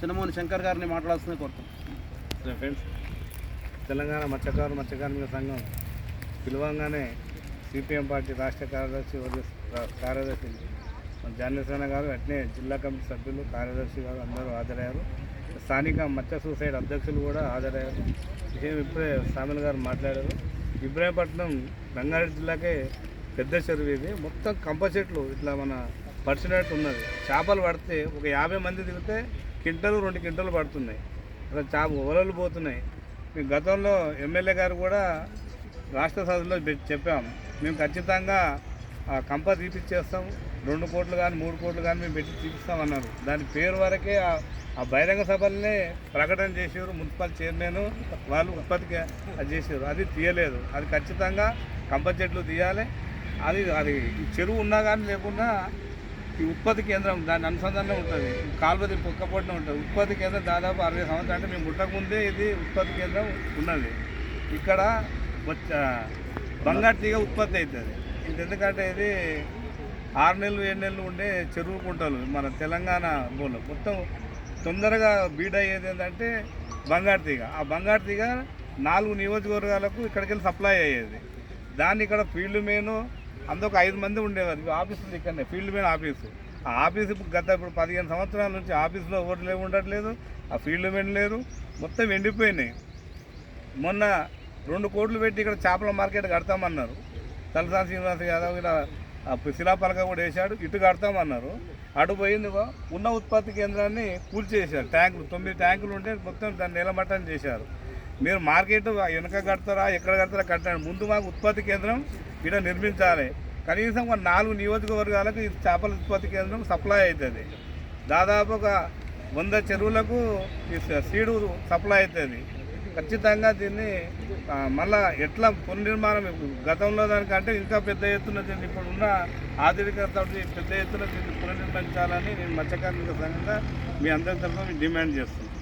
చిన్నమోహన్ శంకర్ గారిని మాట్లాడాల్సిందే కోరుతున్నాం ఫ్రెండ్స్ తెలంగాణ మత్స్యకారు మత్స్యకార్మిక సంఘం పిలవంగానే సిపిఎం పార్టీ రాష్ట్ర కార్యదర్శి కార్యదర్శి మన జాన్యసేన గారు అట్నే జిల్లా కమిటీ సభ్యులు కార్యదర్శి గారు అందరూ హాజరయ్యారు. స్థానిక మత్స్య సొసైటీ అధ్యక్షులు కూడా హాజరయ్యారు. విషయం ఇప్పుడే సామిల్ గారు మాట్లాడారు. ఇబ్రాహీంపట్నం రంగారెడ్డి జిల్లాకే పెద్ద చెరువు ఇది. మొత్తం కంప చెట్లు ఇట్లా మన పరిచినట్టు ఉన్నది. చేపలు పడితే ఒక యాభై మంది దిగితే కింటలు రెండు కింటలు పడుతున్నాయి. అసలు చేప వలలు పోతున్నాయి. మేము గతంలో ఎమ్మెల్యే గారు కూడా రాష్ట్ర సభలో చెప్పాము చెప్పాం. మేము ఖచ్చితంగా ఆ కంప తీపిచ్చేస్తాం. రెండు కోట్లు కానీ మూడు కోట్లు కానీ మేము పెట్టి తీపిస్తామన్నారు దాని పేరు వరకే ఆ- బహిరంగ సభలనే ప్రకటన చేసారు మున్సిపల్ చైర్మన్. వాళ్ళు ఉత్పత్తికి అది చేసారు అది తీయలేదు. అది ఖచ్చితంగా కంప చెట్లు తీయాలి. అది అది చెరువు ఉన్నా కానీ లేకుండా ఈ ఉత్పత్తి కేంద్రం దాని అనుసంధానం ఉంటుంది. కాలువది పొక్కపొట్టిన ఉంటుంది. ఉత్పత్తి కేంద్రం దాదాపు అరవై సంవత్సరాలు అంటే మేము పుట్టక ముందే ఇది ఉత్పత్తి కేంద్రం ఉన్నది. ఇక్కడ బంగారు తీగ ఉత్పత్తి అవుతుంది ఇది ఎందుకంటే ఇది ఆరు నెలలు ఏడు నెలలు ఉండే చెరువు కుంటలు మన తెలంగాణ బోలు. మొత్తం తొందరగా బీడ్ అయ్యేది ఏంటంటే బంగారు తీగ ఆ బంగారు తీగ నాలుగు నియోజకవర్గాలకు ఇక్కడికి వెళ్ళి సప్లై అయ్యేది. దాన్ని ఇక్కడ ఫీల్డ్ మెయిన్ అందుకు ఐదు మంది ఉండేవారు. ఇవి ఆఫీసులు ఇక్కడనే ఫీల్డ్ మెయిన్ ఆఫీసు. ఆ ఆఫీసు ఇప్పుడు గత ఇప్పుడు పదిహేను సంవత్సరాల నుంచి ఆఫీసులో ఓట్లు లేవు ఉండట్లేదు. ఆ ఫీల్డ్ మెయిన్ లేరు. మొత్తం ఎండిపోయినాయి. మొన్న రెండు కోట్లు పెట్టి ఇక్కడ చేపల మార్కెట్ కడతామన్నారు. తలసాని శ్రీనివాస్ యాదవ్ ఇలా శిలాపలక కూడా వేశాడు. ఇటు కడతామన్నారు. అటు పోయింది ఉన్న ఉత్పత్తి కేంద్రాన్ని కూల్చేశారు. ట్యాంకులు తొమ్మిది ట్యాంకులు ఉంటే మొత్తం దాన్ని నిలమట్టం చేశారు. మీరు మార్కెట్ వెనక కడతారా ఎక్కడ కడతారా కట్టండి. ముందు మాకు ఉత్పత్తి కేంద్రం ఇక్కడ నిర్మించాలి. కనీసం ఒక నాలుగు నియోజకవర్గాలకు ఈ చేపల ఉత్పత్తి కేంద్రం సప్లై అవుతుంది. దాదాపు ఒక వంద చెరువులకు ఈ సీడు సప్లై అవుతుంది. ఖచ్చితంగా దీన్ని మళ్ళా ఎట్లా పునర్నిర్మాణం గతంలో దానికంటే ఇంకా పెద్ద ఎత్తున దీన్ని ఇప్పుడున్న ఆధునికత పెద్ద ఎత్తున దీన్ని పునర్నిర్మించాలని నేను మత్స్యకార్మిక సంఘంగా మీ అందరి తరఫున డిమాండ్ చేస్తున్నాను.